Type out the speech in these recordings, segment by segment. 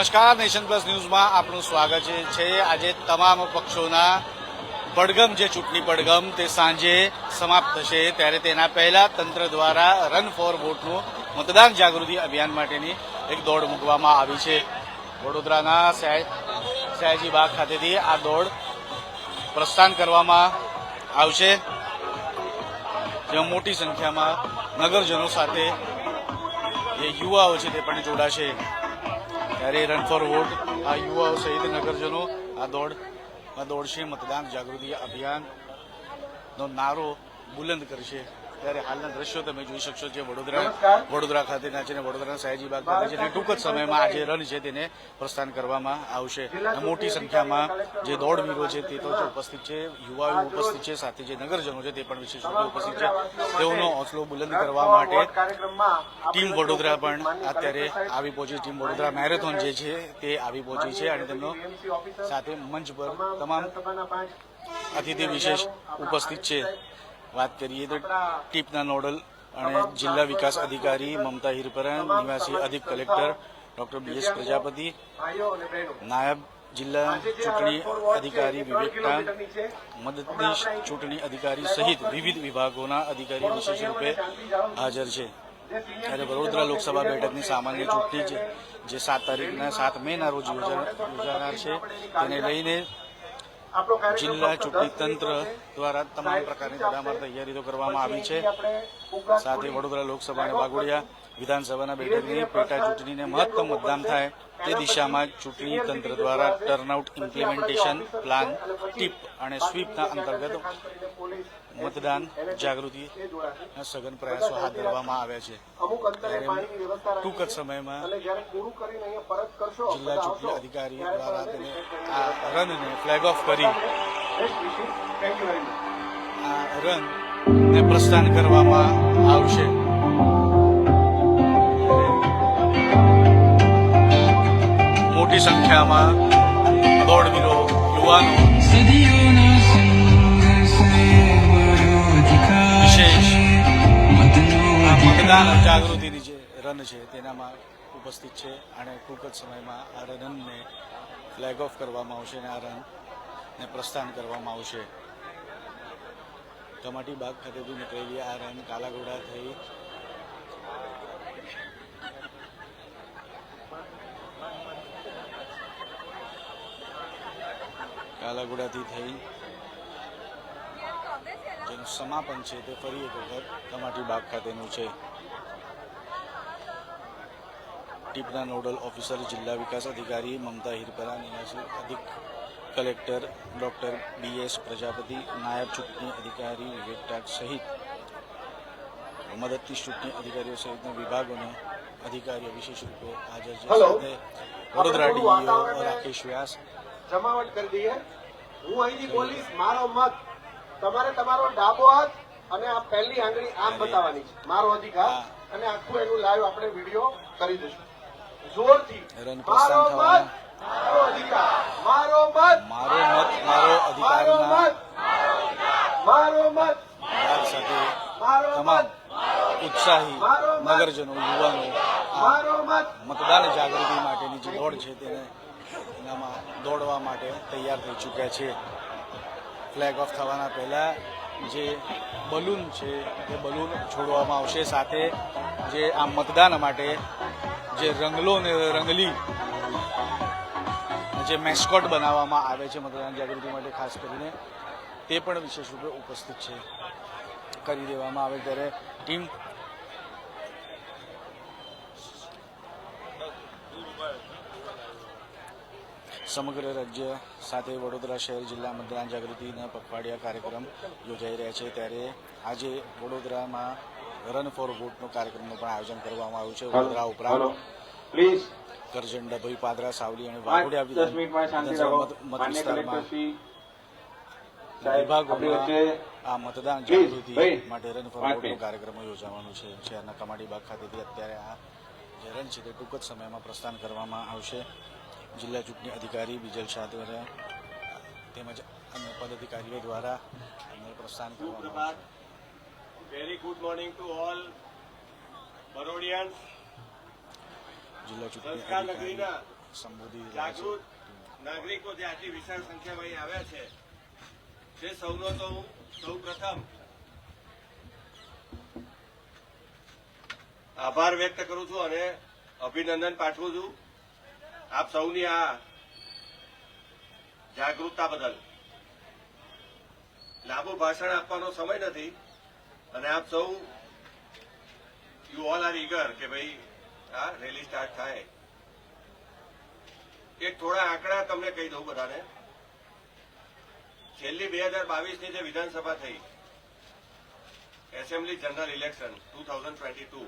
નમસ્કાર, nation plus ન્યૂઝમાં આપનું સ્વાગત છે આજે તમામ પક્ષોના પડગમ જે ચૂંટણી પડગમ તે સાંજે સમાપ્ત થશે. ત્યારે તેના પહેલા તંત્ર દ્વારા રન ફોર વોટનું મતદાન જાગૃતિ અભિયાન માટેની એક દોડ મૂકવામાં આવી છે. વડોદરાના સયા- સયાજી બાગ ખાતેથી આ દોડ પ્રસ્થાન કરવામાં આવશે. જેમાં મોટી સંખ્યામાં નગરજનો સાથે જે યુવાઓ છે તે પણ જોડાશે. ત્યારે રન ફોર વોટ આ યુવાઓ સહિત નગરજનો આ દોડ, આ દોડશે મતદાન જાગૃતિ અભિયાનનો નારો બુલંદ કરશે. ત્યારે હાલના દ્રશ્યો તમે જોઈ શકશો જે વડોદરા વડોદરા ખાતેના છે અને વડોદરાના સયાજીબાગ ખાતે છે અને ટૂંક જ સમયમાં જે રન છે તેને પ્રસ્થાન કરવામાં આવશે. અને મોટી સંખ્યામાં જે દોડવીરો છે તે તો ઉપસ્થિત છે યુવાઓ ઉપસ્થિત છે સાથે જે નગરજનો છે તે પણ વિશેષ રૂપે ઉપસ્થિત છે. તેઓનો હોંસલો બુલંદ કરવા માટે ટીમ વડોદરા પણ અત્યારે આવી પહોંચી ટીમ વડોદરા મેરેથોન જે છે તે આવી પહોંચી છે અને તેમનો સાથે મંચ પર તમામ અતિથિ વિશેષ ઉપસ્થિત છે. વાત કરીએ તો ટીપના નોડલ અને જિલ્લા વિકાસ અધિકારી મમતા હિરપરા નિવાસી અધિક collector doctor B S Prajapati નાયબ જિલ્લા ચૂંટણી અધિકારી વિવેક ટાંગ મદદનીશ ચૂંટણી અધિકારી સહિત વિવિધ વિભાગોના અધિકારી વિશેષ રૂપે હાજર છે. ત્યારે વડોદરા લોકસભા બેઠકની સામાન્ય ચૂંટણી છે. જે સાત તારીખના સાત મેના રોજ યોજા- યોજાનાર છે તેને લઈને જિલ્લા ચૂંટણી તંત્ર દ્વારા તમામ પ્રકારની તડામાર તૈયારીઓ કરવામાં આવી છે. સાથે વડોદરા લોકસભા અને વાઘોડિયા વિધાનસભાના બેઠકની પેટા ચૂંટણીને મહત્તમ મતદાન થાય. તે દિશામાં ચૂંટણી તંત્ર દ્વારા ટર્નઆઉટ ઇમ્પ્લિમેન્ટેશન પ્લાન ટીપ અને સ્વીપના અંતર્ગત મતદાન જાગૃતિ સઘન પ્રયાસો હાથ ધરવામાં આવ્યા છે. ટૂંક જ સમયમાં જિલ્લા ચૂંટણી અધિકારી દ્વારા તેને આ રનને ફ્લેગ ઓફ કરી આ રનને પ્રસ્થાન કરવામાં આવશે. મોટી સંખ્યામાં દોડવીરો યુવાનો વિશેષ આ મતદાન જાગૃતિની જે રન છે તેનામાં ઉપસ્થિત છે. અને ટૂંક જ સમયમાં આ રનને ફ્લેગ ઓફ કરવામાં આવશે અને આ રનને પ્રસ્થાન કરવામાં આવશે. કમાટી બાગ ખાતેથી નીકળેલી આ રન કાલાઘોડા થઈ કાલાઘોડાથી થઈ જેનું સમાપન છે તે ફરી એક વખત કમાટી બાગ ખાતેનું છે. ટીપના નોડલ ઓફિસર જિલ્લા વિકાસ અધિકારી મમતા હિરપરા નિવાસી અધિક collector doctor B S Prajapati નાયબ ચૂંટણી અધિકારી વિવેક ટાક સહિત મદદથી ચૂંટણી અધિકારીઓ સહિતના વિભાગોના અધિકારીઓ વિશેષ રૂપે હાજર છે. સાથે વડોદરા ડીઈઓ રાકેશ વ્યાસ જમાવટ કરી દઈએ. હું અહીંથી બોલીશ મારો મત. તમારે તમારો ડાબો હાથ અને આ પહેલી આંગળી આમ બતાવવાની છે. મારો અધિકાર અને આખું એનું લાઈવ આપણે વીડિયો કરી દઈશું. જોરથી. મારો મત મારો અધિકાર. મારો મત મારો મત મારો મારો મત મારો મત. મારો મત. ઉત્સાહી નગરજનો યુવાનો મારો મત. મતદાન જાગૃતિ માટેની જે દોડ છે તેને એનામાં દોડવા માટે તૈયાર થઈ ચૂક્યા છે. ફ્લેગ ઓફ થવાના પહેલાં જે બલૂન છે તે બલૂન છોડવામાં આવશે. સાથે જે આ મતદાન માટે જે રંગલો ને રંગલી જે મેસ્કોટ બનાવવામાં આવે છે મતદાન જાગૃતિ માટે, ખાસ કરીને તે પણ વિશેષ રૂપે ઉપસ્થિત છે. કરી દેવામાં આવે ત્યારે ટીમ સમગ્ર રાજ્ય સાથે વડોદરા શહેર જિલ્લા મતદાન જાગૃતિના પખવાડિયા કાર્યક્રમ યોજાઈ રહ્યા છે. ત્યારે આજે વડોદરામાં રન ફોર વોટનો કાર્યક્રમનું પણ આયોજન કરવામાં આવ્યું છે. વડોદરા ઉપરાંત પ્લીઝ કરજણ ડભોઈ પાદરા સાવલી અને વાઘોડિયા વિધાનસભા વિભાગોમાં આ મતદાન જાગૃતિ માટે રન ફોર વોટનો કાર્યક્રમ યોજાવાનો છે. શહેરના કમાડી બાગ ખાતેથી અત્યારે આ જે રન છે તે ટૂંક જ સમયમાં પ્રસ્થાન કરવામાં આવશે. જિલ્લા ચૂંટણી અધિકારી બીજલ શાહ દ્વારા તેમજ અન્ય પદાધિકારીઓ દ્વારા એમને પ્રસ્થાન કરવામાં very good morning to all Barodians જિલ્લા ચૂંટણી અધિકારી સંબોધી જાગૃત નાગરિકો જે આટલી વિશાળ સંખ્યામાં અહીં આવ્યા છે તે સૌનો તો હું સૌ પ્રથમ આભાર વ્યક્ત કરું છું અને અભિનંદન પાઠવું છું. આપ સૌની આ જાગૃતતા બદલ લાંબુ ભાષણ આપવાનો સમય નથી અને આપ સૌ યુ ઓલ આર ઈગર કે ભાઈ આ રેલી સ્ટાર્ટ થાય. એક થોડા આંકડા તમને કહી દઉં બધાને. છેલ્લી બે હજાર બાવીસની જે વિધાનસભા થઈ, assembly general election two thousand twenty two,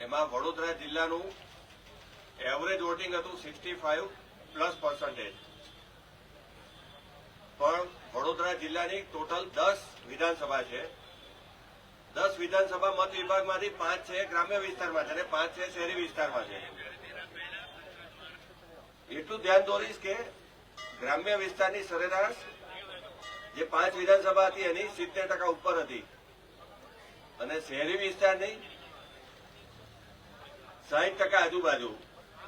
એમાં વડોદરા જિલ્લાનું એવરેજ વોટિંગ હતું સિક્સટી ફાઇવ પ્લસ પર્સન્ટેજ પણ વડોદરા જિલ્લાની ટોટલ દસ વિધાનસભા છે. દસ વિધાનસભા મત વિભાગમાંથી પાંચ છે ગ્રામ્ય વિસ્તારમાં છે અને પાંચ છે શહેરી વિસ્તારમાં છે. એટલું ધ્યાન દોરીશ કે ગ્રામ્ય વિસ્તારની સરેરાશ જે પાંચ વિધાનસભા હતી એની સિત્તેર ટકા ઉપર હતી. અને શહેરી વિસ્તારની સાહીઠ ટકા આજુબાજુ.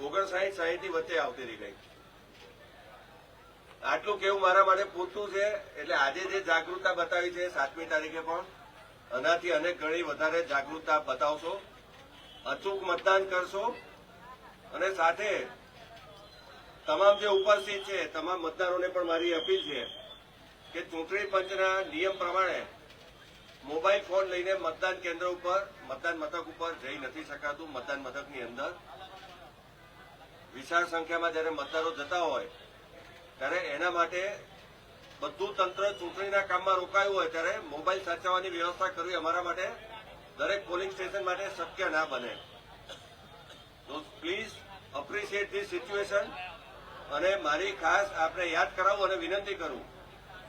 ઓગણસાઠ સાહીઠની વચ્ચે આવતી રહી ગઈ આટલું કેવું મારા માટે પૂરતું છે? એટલે આજે જે જાગૃતતા બતાવી છે, સાતમી તારીખે પણ, આનાથી અનેક ગણી વધારે જાગૃતતા બતાવશો. અચૂક મતદાન કરશો. અને સાથે તમામ જે ઉપસ્થિત છે, તમામ મતદારોને પણ મારી અપીલ છે કે ચૂંટણી પંચના નિયમ પ્રમાણે મોબાઈલ ફોન લઈને મતદાન કેન્દ્ર ઉપર, મતદાન મથક ઉપર જઈ નથી શકાતું, મતદાન મથકની અંદર. વિશાળ સંખ્યામાં જ્યારે મતદારો જતા હોય, ત્યારે એના માટે બધું તંત્ર ચૂંટણીના કામમાં રોકાયું હોય, ત્યારે મોબાઈલ સાચવવાની વ્યવસ્થા કરવી અમારા માટે દરેક પોલિંગ સ્ટેશન માટે શક્ય ના બને. તો પ્લીઝ અપ્રિશિએટ ધીસ સિચ્યુએશન અને મારી ખાસ આપણે યાદ કરાવું અને વિનંતી કરું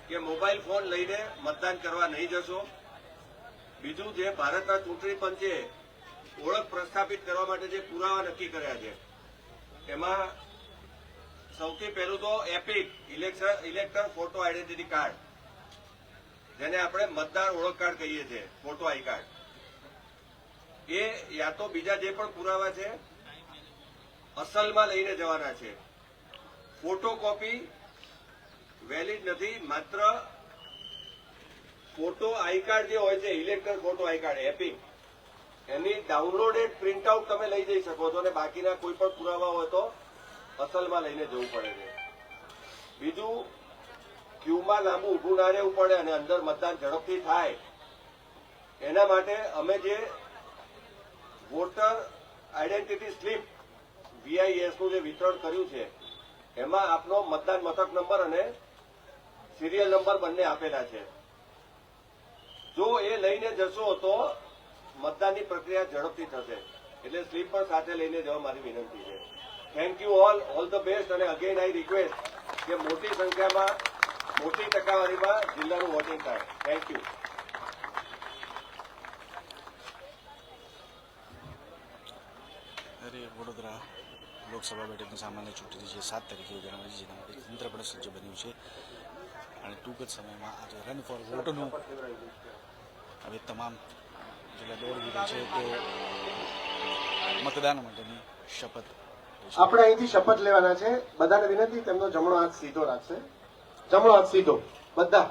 કે મોબાઈલ ફોન લઈને મતદાન કરવા નહીં જશો. બીજું જે ભારતના ચૂંટણી પંચે ઓળખ પ્રસ્થાપિત કરવા માટે જે પુરાવા નક્કી કર્યા છે એમાં સૌથી પહેલું તો EPIC, election elector photo identity card, જેને આપણે મતદાર ઓળખ કાર્ડ કહીએ છીએ, ફોટો આઈ કાર્ડ. એ યા તો બીજા જે પણ પુરાવા છે, અસલમાં લઈને જવાના છે. ફોટોકોપી વેલિડ નથી, માત્ર ફોટો આઈ કાર્ડ જે હોય છે elector photo I card, EPIC. Any downloaded printout તમે લઈ જઈ શકો છો અને બાકીના કોઈ પણ પુરાવા હોય તો અસલમાં લઈને જવું પડે છે. બીજું, ક્યુમાં લાંબુ ઊભું ના રહેવું પડે અને અંદર મતદાન ઝડપથી થાય. એના માટે અમે જે વોટર આઈડેન્ટિટી સ્લીપ વીઆઈએસનું જે વિતરણ કર્યું છે, એમાં આપનો મતદાન મથક નંબર અને સિરિયલ નંબર બંને આપેલા છે. જો એ લઈને જશો તો મતદાનની પ્રક્રિયા ઝડપથી થશે. એટલે સ્લીપ પણ સાથે લઈને જવા મારી વિનંતી છે. Thank you all all the best અને અગેન આઈ રિક્વેસ્ટ કે મોટી સંખ્યામાં મોટી ટકાવારીમાં જિલ્લાનું વોટિંગ થાય. થેન્ક યુ વડોદરા લોકસભા બેઠકની સામાન્ય ચૂંટણી છે સાત તારીખે યોજાવાની છે જેના તંત્ર પણ સજ્જ બન્યું છે. અને ટૂંક જ સમયમાં આજે રન ફોર વોટનું હવે તમામ મતદાન માટેની શપથ આપણે અહીંથી શપથ લેવાના છે. બધાને વિનંતી, તેમનો જમણો હાથ સીધો રાખશે. જમણો હાથ સીધો. બધા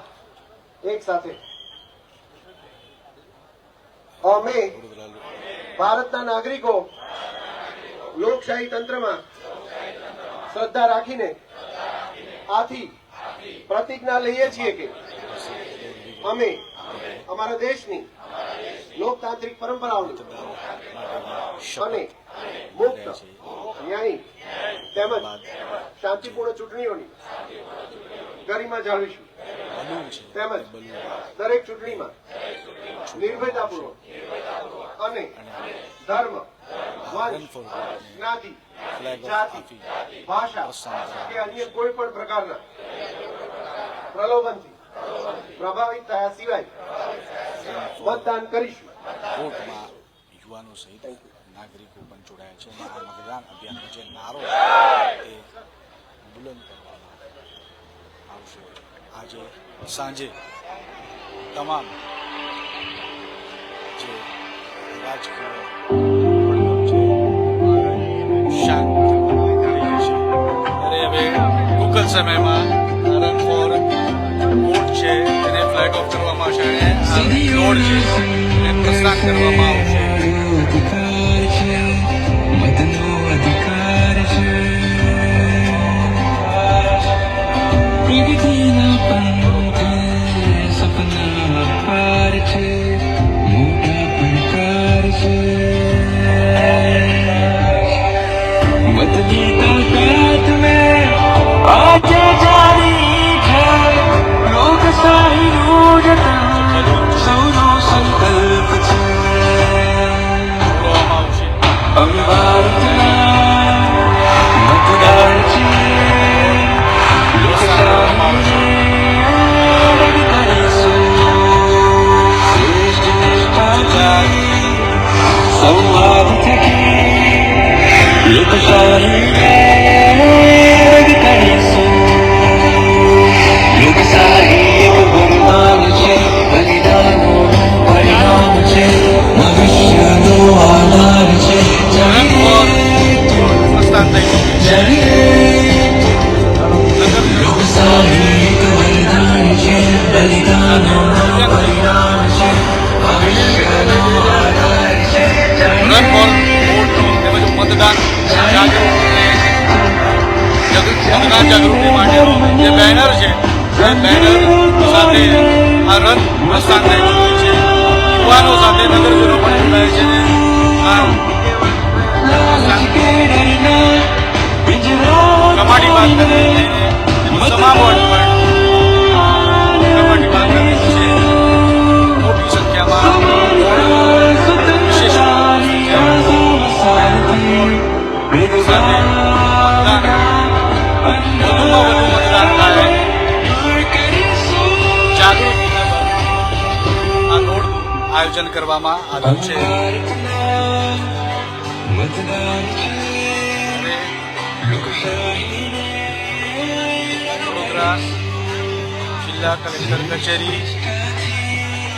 એક સાથે. અમે ભારતના નાગરિકો લોકશાહી તંત્રમાં શ્રદ્ધા રાખીને આથી પ્રતિજ્ઞા લઈએ છીએ કે અમે અમારા દેશની લોકતાંત્રિક પરંપરાઓની અને મુક્ત ન્યાયી તેમજ શાંતિપૂર્ણ ચૂંટણીઓની ગરિમા જાળવીશું. તેમજ દરેક ચૂંટણીમાં નિર્ભયતાપૂર્વક અને ધર્મ વંશ જ્ઞાતિ જાતિ ભાષા કે અન્ય કોઈ પણ પ્રકારના પ્રલોભનથી પ્રભાવિત થયા સિવાય મતદાન કરીશું. યુવાનો સહિત નાગરિકો પણ જોડાયા છે. આ મતદાન અભિયાનનો જે નારો તે બુલંદ કરવામાં આવશે. આજે સાંજે તમામ જે રાજકીય શાંત થઈ હવે ટૂંક સમયમાં ઓફ કરવામાં આવશે અને આ દોડ છે તેને પ્રસ્થાન કરવામાં આવશે અધિકાર છે આયોજન કરવામાં આવ્યું છે. વડોદરા જિલ્લા કલેક્ટર કચેરી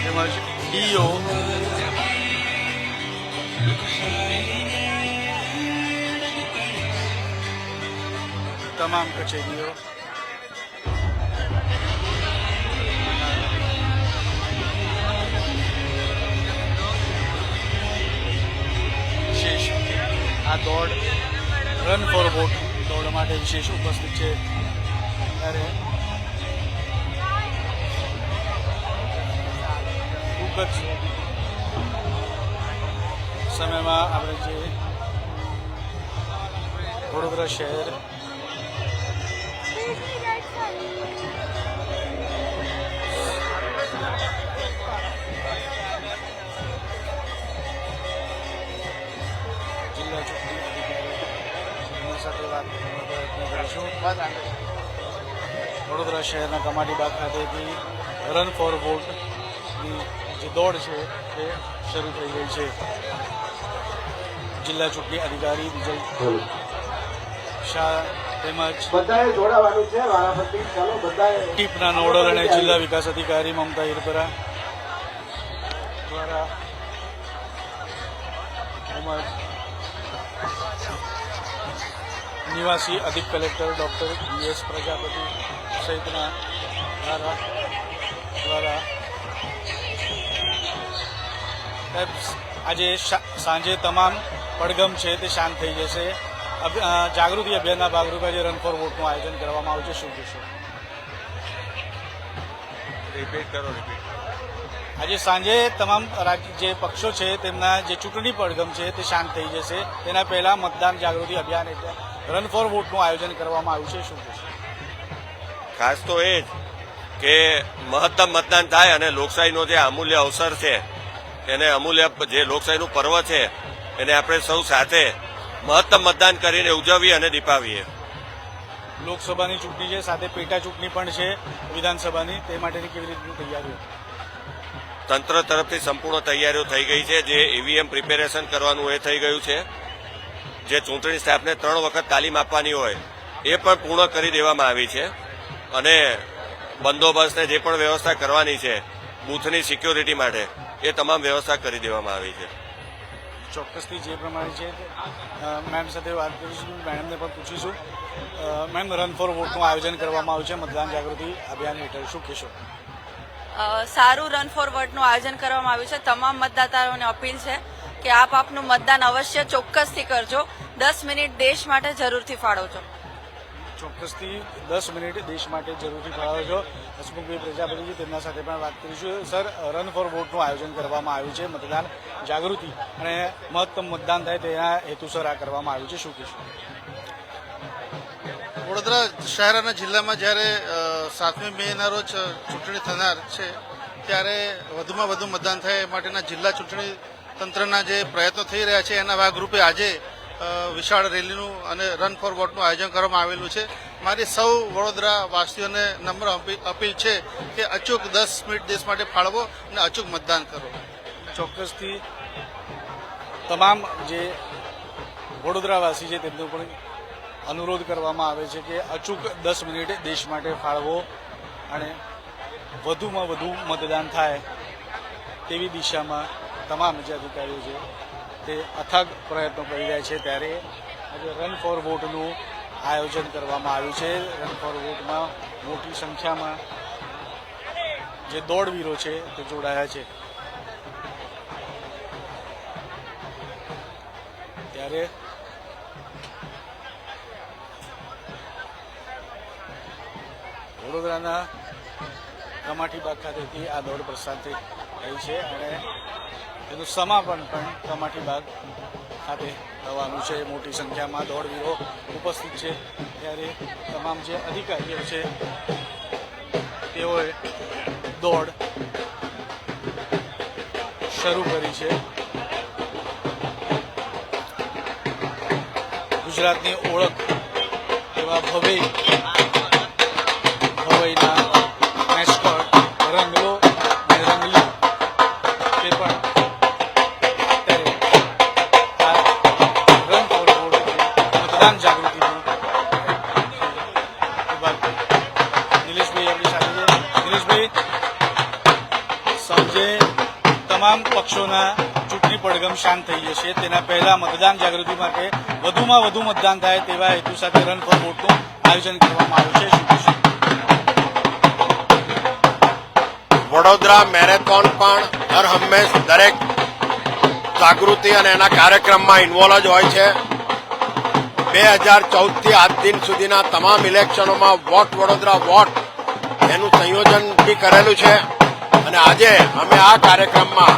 તેમજ ડીઓ તમામ કચેરીઓ આ દોડ રન ફોર વોટ દોડ માટે વિશેષ ઉપસ્થિત છે. ત્યારે ખૂબ જ સમયમાં આપણે જે વડોદરા શહેર વડોદરા શહેરના કમાટીબાગ ખાતેથી રન ફોર વોટની જે દોડ છે તે શરૂ થઈ ગઈ છે. જિલ્લા ચૂંટણી અધિકારી વિજય શાહ તેમજ ટીપના નોડલ અને જિલ્લા વિકાસ અધિકારી મમતા હિરપરા દ્વારા તેમજ નિવાસી અધિક collector doctor B S Prajapati સહિતના દ્વારા દ્વારા આજે સાંજે તમામ પડગમ છે તે શાંત થઈ જશે. જાગૃતિ અભિયાનના ભાગરૂપે આજે રન ફોર વોટનું આયોજન કરવામાં આવ્યું છે. શું કહેશો? રિપીટ કરો રિપીટ આજે સાંજે તમામ જે પક્ષો છે તેમના જે ચૂંટણી પડગમ છે તે શાંત થઈ જશે. તેના પહેલા મતદાન જાગૃતિ અભિયાન એટલે રન ફોર વોટનું આયોજન કરવામાં આવ્યું છે શું કહેશો? ખાસ તો એ જ કે મહત્તમ મતદાન થાય અને લોકશાહીનો જે અમૂલ્ય અવસર છે એને અમૂલ્ય જે લોકશાહીનું પર્વ છે એને આપણે સૌ સાથે મહત્તમ મતદાન કરીને ઉજવીએ અને દીપાવીએ. લોકસભાની ચૂંટણી છે સાથે પેટા ચૂંટણી પણ છે વિધાનસભાની. તે માટેની કેવી રીતની તૈયારીઓ? તંત્ર તરફથી સંપૂર્ણ તૈયારીઓ થઈ ગઈ છે જે ઈવીએમ પ્રિપેરેશન કરવાનું એ થઈ ગયું છે. જે ચૂંટણી સ્ટાફને ત્રણ વખત તાલીમ આપવાની હોય એ પણ પૂર્ણ કરી દેવામાં આવી છે. અને બંદોબસ્તને જે પણ વ્યવસ્થા કરવાની છે બૂથની સિક્યોરિટી માટે એ તમામ વ્યવસ્થા કરી દેવામાં આવી છે. ચોક્કસથી જે પ્રમાણે છે મેમ સાથે વાત કરીશું મેડમને પણ પૂછીશું. મેમ રન ફોર વોટનું આયોજન કરવામાં આવ્યું છે મતદાન જાગૃતિ અભિયાન હેઠળ. શું કહેશો? સારું રન ફોરવર્ડનું આયોજન કરવામાં આવ્યું છે. તમામ મતદાતાઓને અપીલ છે કે આપ આપનું મતદાન અવશ્ય ચોક્કસથી કરજો. દસ મિનિટ દેશ માટે જરૂરથી ફાળવજો. ચોક્કસથી દસ મિનિટ દેશ માટે જરૂરથી ફાળવો છો હસમુખભાઈ પ્રજાપતિજી તેમના સાથે પણ વાત કરીશું. સર રન ફોર વોટનું આયોજન કરવામાં આવ્યું છે મતદાન જાગૃતિ અને મહત્તમ મતદાન થાય તેના હેતુસર આ કરવામાં આવ્યું છે. શું કહેશું? વડોદરા શહેર અને જિલ્લામાં જ્યારે સાતમી મેના રોજ ચૂંટણી થનાર છે ત્યારે વધુમાં વધુ મતદાન થાય એ માટેના જિલ્લા ચૂંટણી તંત્રના જે પ્રયત્નો થઈ રહ્યા છે, એના ભાગરૂપે આજે વિશાળ રેલીનું અને રન ફોર વોટનું આયોજન કરવામાં આવેલું છે. મારી સૌ વડોદરા વાસીઓને નમ્ર અપી- અપીલ છે કે અચૂક દસ મિનિટ દેશ માટે ફાળવો અને અચૂક મતદાન કરો. ચોક્કસથી તમામ જે વડોદરાવાસી છે, તેમનો પણ અનુરોધ કરવામાં આવે છે કે અચૂક દસ મિનિટ દેશ માટે ફાળવો અને વધુમાં વધુ મતદાન થાય તેવી દિશામાં તમામ જે અધિકારીઓ છે, તે અથાગ પ્રયત્નો કરી રહ્યા છે ત્યારે આજે રન ફોર વોટનું આયોજન કરવામાં આવ્યું છે. રન ફોર વોટમાં મોટી સંખ્યામાં જે દોડવીરો છે, તે જોડાયા છે. ત્યારે વડોદરાના કમાટીબાગ ખાતેથી આ દોડ પ્રસ્થાન થઈ છે અને તેનું સમાપન પણ કમાટી બાગ ખાતે થવાનું છે. મોટી સંખ્યામાં દોડવીરો ઉપસ્થિત છે. ત્યારે તમામ જે અધિકારીઓ છે, તેઓએ દોડ શરૂ કરી છે. ગુજરાતની ઓળખ એવા ભવઈ તમામ પક્ષોના ચૂંટણી પડગમ શાંત થઈ જશે તેના પહેલા મતદાન જાગૃતિ માટે વધુમાં વધુ મતદાન થાય તેવા હેતુ સાથે રન ફોર વોટનું આયોજન કરવામાં આવ્યું છે વડોદરા મેરેથોન પણ હર હંમેશ દરેક જાગૃતિ અને એના કાર્યક્રમમાં ઇન્વોલ્વ જ હોય છે. બે હજાર ચૌદથી આજ દિન સુધીના તમામ ઇલેક્શનોમાં વોટ વડોદરા વોટ એનું સંયોજન બી કરેલું છે. અને આજે અમે આ કાર્યક્રમમાં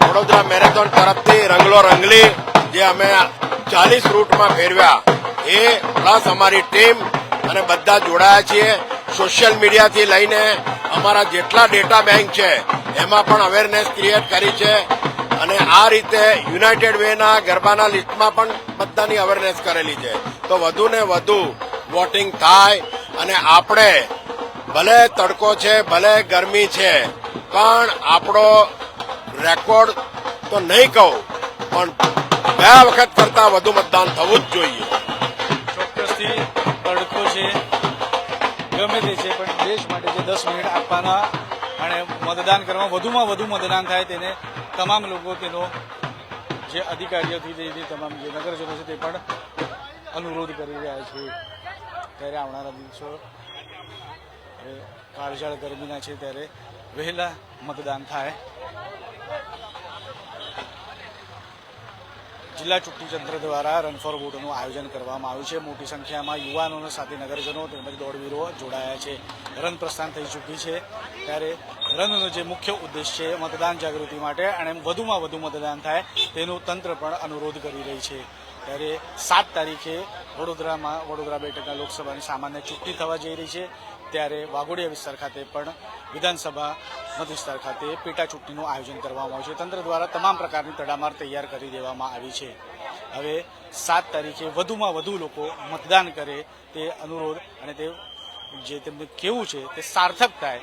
વડોદરા મેરેથોન તરફથી રંગલો રંગલી જે અમે ચાલીસ રૂટમાં ફેરવ્યા, એ પ્લસ અમારી ટીમ અને બધા જોડાયા છીએ. સોશિયલ મીડિયાથી લઈને અમારા જેટલા ડેટા બેંક છે, એમાં પણ અવેરનેસ ક્રિએટ કરી છે. અને આ રીતે યુનાઇટેડ વેના ગરબાના લિસ્ટમાં પણ બધાની અવેરનેસ કરેલી છે. તો વધુ ને વધુ વોટિંગ થાય અને આપણે ભલે તડકો છે, ભલે ગરમી છે, પણ આપણો રેકોર્ડ તો નહીં કહું, પણ બે વખત કરતા વધુ મતદાન થવું જ જોઈએ. ચોક્કસથી તડકો છે, ગમે તે છે, પણ દેશ માટે જે દસ મિનિટ આપવાના અને મતદાન કરવા વધુમાં વધુ મતદાન થાય તેને તમામ લોકો તેનો જે અધિકારીઓથી જે તમામ જે નગરજનો છે, તે પણ અનુરોધ કરી રહ્યા છે. ત્યારે આવનારા દિવસો હવે કાળઝાળ ગરમીના છે, ત્યારે વહેલા મતદાન થાય. જિલ્લા ચૂંટણીતંત્ર દ્વારા રન ફોર વોટનું આયોજન કરવામાં આવ્યું છે. મોટી સંખ્યામાં યુવાનોના સાથે નગરજનો તેમજ દોડવીરો જોડાયા છે. રન પ્રસ્થાન થઈ ચૂકી છે. ત્યારે રનનો જે મુખ્ય ઉદ્દેશ છે મતદાન જાગૃતિ માટે અને વધુમાં વધુ મતદાન થાય તેનું તંત્ર પણ અનુરોધ કરી રહી છે. ત્યારે સાત તારીખે વડોદરામાં વડોદરા બેઠકના લોકસભાની સામાન્ય ચૂંટણી થવા જઈ રહી છે. ત્યારે વાઘોડિયા વિસ્તાર ખાતે પણ વિધાનસભા મત વિસ્તાર ખાતે પેટા ચૂંટણીનું આયોજન કરવામાં આવ્યું છે. તંત્ર દ્વારા તમામ પ્રકારની તડામાર તૈયાર કરી દેવામાં આવી છે. હવે સાત તારીખે વધુમાં વધુ લોકો મતદાન કરે તે અનુરોધ અને તે જે તેમને કેવું છે તે સાર્થક થાય